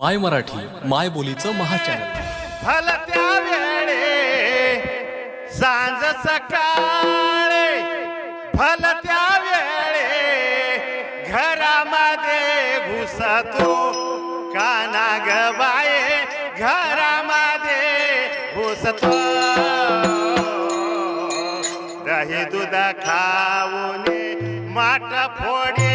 माय मराठी माय बोलीचं महाचार भलत्या वेळे सांज सकाळ. भलत्या वेळे घरामध्ये घुसतो. काना गबाये घरामध्ये घुसतो. दही दुधा खाऊने माट फोडी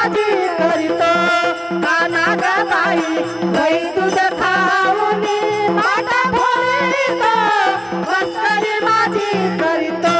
माझी करीतो काना गाई गई तुझ खाऊनी माटा भोरितो वस्त्री माझी करीतो.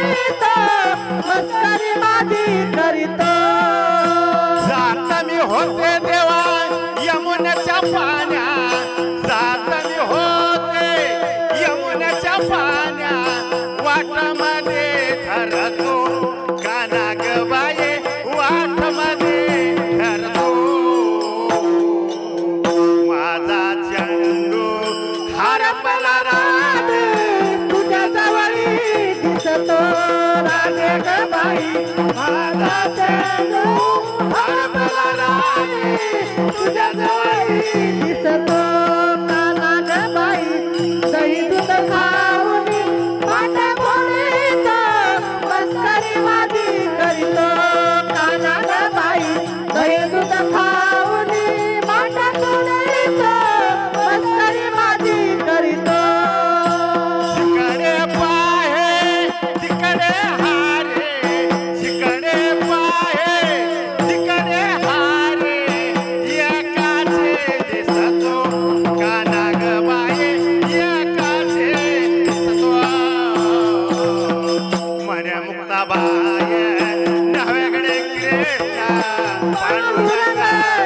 तुझ्या जवळ दिसतो